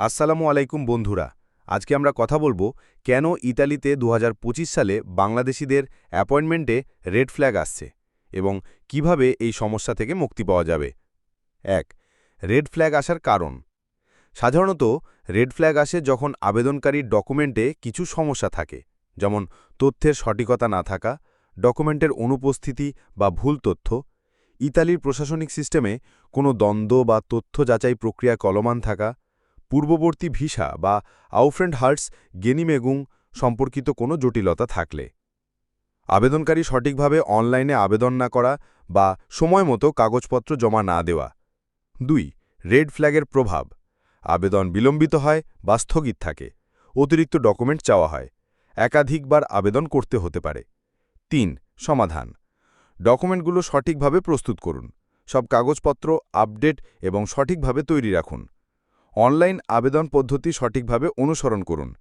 আসসালামু আলাইকুম বন্ধুরা, আজকে আমরা কথা বলব কেন ইতালিতে দু হাজার পঁচিশ সালে বাংলাদেশিদের অ্যাপয়েন্টমেন্টে রেড ফ্ল্যাগ আসছে এবং কীভাবে এই সমস্যা থেকে মুক্তি পাওয়া যাবে। এক, রেড ফ্ল্যাগ আসার কারণ। সাধারণত রেড ফ্ল্যাগ আসে যখন আবেদনকারীর ডকুমেন্টে কিছু সমস্যা থাকে, যেমন তথ্যের সঠিকতা না থাকা, ডকুমেন্টের অনুপস্থিতি বা ভুল তথ্য, ইতালির প্রশাসনিক সিস্টেমে কোনো দ্বন্দ্ব বা তথ্য যাচাই প্রক্রিয়া কলমান থাকা পূর্ববর্তী ভিসা বা আউফ্রেন্ড হার্টস গেনিমেগুং সম্পর্কিত কোনো জটিলতা থাকলে। আবেদনকারী সঠিকভাবে অনলাইনে আবেদন না করা বা সময়মতো কাগজপত্র জমা না দেওয়া। দুই, রেড ফ্ল্যাগের প্রভাব। আবেদন বিলম্বিত হয় বা স্থগিত থাকে। অতিরিক্ত ডকুমেন্ট চাওয়া হয়। একাধিকবার আবেদন করতে হতে পারে। তিন, সমাধান। ডকুমেন্টগুলো সঠিকভাবে প্রস্তুত করুন। সব কাগজপত্র আপডেট এবং সঠিকভাবে তৈরি রাখুন। অনলাইন আবেদন পদ্ধতি সঠিকভাবে অনুসরণ করুন।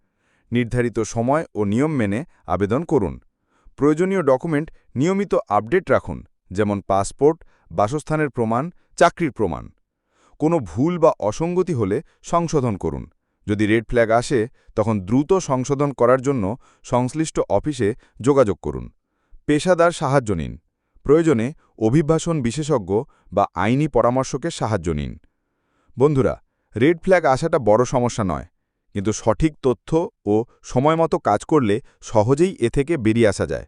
নির্ধারিত সময় ও নিয়ম মেনে আবেদন করুন। প্রয়োজনীয় ডকুমেন্ট নিয়মিত আপডেট রাখুন, যেমন পাসপোর্ট, বাসস্থানের প্রমাণ, চাকরির প্রমাণ। কোনো ভুল বা অসঙ্গতি হলে সংশোধন করুন। যদি রেড ফ্ল্যাগ আসে, তখন দ্রুত সংশোধন করার জন্য সংশ্লিষ্ট অফিসে যোগাযোগ করুন। পেশাদার সাহায্য নিন। প্রয়োজনে অভিভাষণ বিশেষজ্ঞ বা আইনি পরামর্শকের সাহায্য নিন। বন্ধুরা রেড ফ্ল্যাগ আসাটা বড় সমস্যা নয়, কিন্তু সঠিক তথ্য ও সময়মতো কাজ করলে সহজেই এ থেকে বেরিয়ে আসা যায়।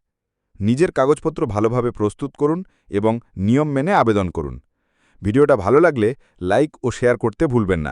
নিজের কাগজপত্র ভালোভাবে প্রস্তুত করুন এবং নিয়ম মেনে আবেদন করুন। ভিডিওটা ভালো লাগলে লাইক ও শেয়ার করতে ভুলবেন না।